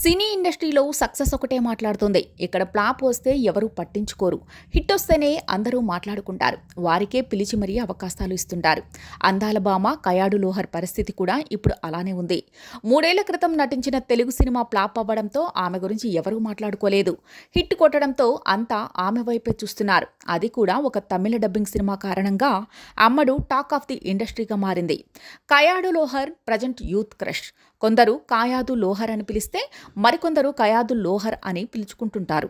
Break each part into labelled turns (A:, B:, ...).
A: సినీ ఇండస్ట్రీలో సక్సెస్ ఒకటే మాట్లాడుతుంది. ఇక్కడ ప్లాప్ వస్తే ఎవరు పట్టించుకోరు. హిట్ వస్తేనే అందరూ మాట్లాడుకుంటారు. వారికే పిలిచి మరీ అవకాశాలు ఇస్తుంటారు. అందాల భామ కయాడు లోహర్ పరిస్థితి కూడా ఇప్పుడు అలానే ఉంది. మూడేళ్ళ క్రితం నటించిన తెలుగు సినిమా ప్లాప్ అవ్వడంతో ఆమె గురించి ఎవరూ మాట్లాడుకోలేదు. హిట్ కొట్టడంతో అంతా ఆమె వైపే చూస్తున్నారు. అది కూడా ఒక తమిళ డబ్బింగ్ సినిమా కారణంగా అమ్మడు టాక్ ఆఫ్ ది ఇండస్ట్రీగా మారింది. Kayadu Lohar present youth crush. కొందరు కాయాదు లోహర్ అని పిలిస్తే మరికొందరు కయాదు లోహర్ అని పిలుచుకుంటుంటారు.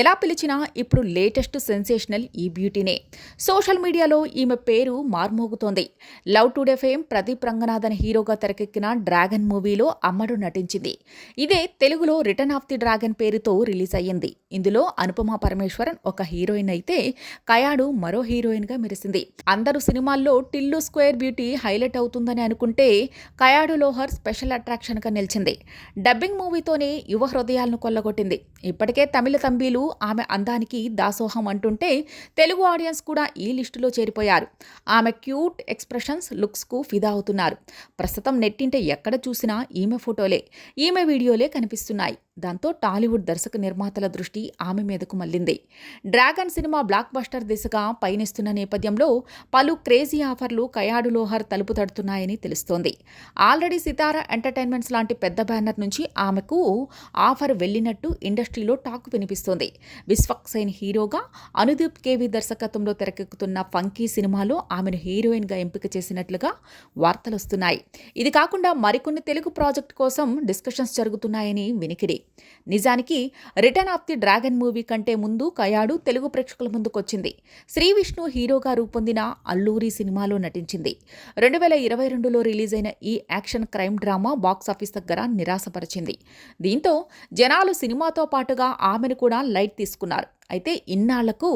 A: ఎలా పిలిచినా ఇప్పుడు లేటెస్ట్ సెన్సేషనల్ ఈ బ్యూటీనే. సోషల్ మీడియాలో ఈమె పేరు మార్మోగుతోంది. Love today fame Pradeep Ranganathan హీరోగా తెరకెక్కిన డ్రాగన్ మూవీలో అమ్మడు నటించింది. ఇదే తెలుగులో రిటర్న్ ఆఫ్ ది డ్రాగన్ పేరుతో రిలీజ్ అయ్యింది. ఇందులో అనుపమ పరమేశ్వరన్ ఒక హీరోయిన్ అయితే కయాడు మరో హీరోయిన్గా మెరిసింది. అందరు సినిమాల్లో టిల్లు స్క్వేర్ బ్యూటీ హైలైట్ అవుతుందని అనుకుంటే కయాడు లోహర్ స్పెషల్ అట్రాక్షన్ రక్షణగా నిలిచింది. డబ్బింగ్ మూవీతోనే యువ హృదయాలను కొల్లగొట్టింది. ఇప్పటికే తమిళ తంబీలు ఆమె అందానికి దాసోహం అంటుంటే తెలుగు ఆడియన్స్ కూడా ఈ లిస్టులో చేరిపోయారు. ఆమె క్యూట్ ఎక్స్ప్రెషన్స్ లుక్స్కు ఫిదా అవుతున్నారు. ప్రస్తుతం నెట్టింటే ఎక్కడ చూసినా ఈమె ఫోటోలే ఈమె వీడియోలే కనిపిస్తున్నాయి. దాంతో టాలీవుడ్ దర్శక నిర్మాతల దృష్టి ఆమె మీదకు మళ్ళింది డ్రాగన్ సినిమా బ్లాక్ బస్టర్ దిశగా పయనిస్తున్న నేపథ్యంలో పలు క్రేజీ ఆఫర్లు కయాడు లోహర్ తలుపు తడుతున్నాయని తెలుస్తోంది. ఆల్రెడీ సితారా ఎంటర్టైన్మెంట్స్ లాంటి పెద్ద బ్యానర్ నుంచి ఆమెకు ఆఫర్ వెళ్ళినట్టు ఇండస్ట్రీలో టాక్ వినిపిస్తోంది. విశ్వక్సేన్ హీరోగా అనుదీప్ కేవి దర్శకత్వంలో తెరకెక్కుతున్న ఫంకీ సినిమాలో ఆమెను హీరోయిన్గా ఎంపిక చేసినట్లుగా వార్తలు వస్తున్నాయి ఇది కాకుండా మరికొన్ని తెలుగు ప్రాజెక్ట్ కోసం డిస్కషన్స్ జరుగుతున్నాయని వినికిడి. నిజానికి return of the dragon movie కంటే ముందు కయాడు తెలుగు ప్రేక్షకుల ముందుకొచ్చింది. శ్రీ విష్ణు హీరోగా రూపొందిన అల్లూరి సినిమాలో నటించింది. రెండు వేల ఇరవై రెండులో రిలీజ్ అయిన ఈ యాక్షన్ క్రైమ్ డ్రామా బాక్సాఫీస్ దగ్గర నిరాశపరిచింది. దీంతో జనాలు సినిమాతో పాటుగా ఆమెను కూడా లైట్ తీసుకున్నారు. అయితే ఇన్నాళ్ళకు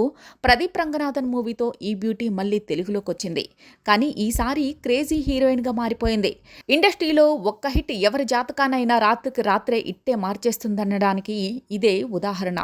A: ప్రదీప్ రంగనాథన్ మూవీతో ఈ బ్యూటీ మళ్ళీ తెలుగులోకి వచ్చింది కానీ ఈసారి క్రేజీ హీరోయిన్గా మారిపోయింది. ఇండస్ట్రీలో ఒక్క హిట్ ఎవరి జాతకానైనా రాత్రికి రాత్రే ఇట్టే మార్చేస్తుందనడానికి ఇదే ఉదాహరణ.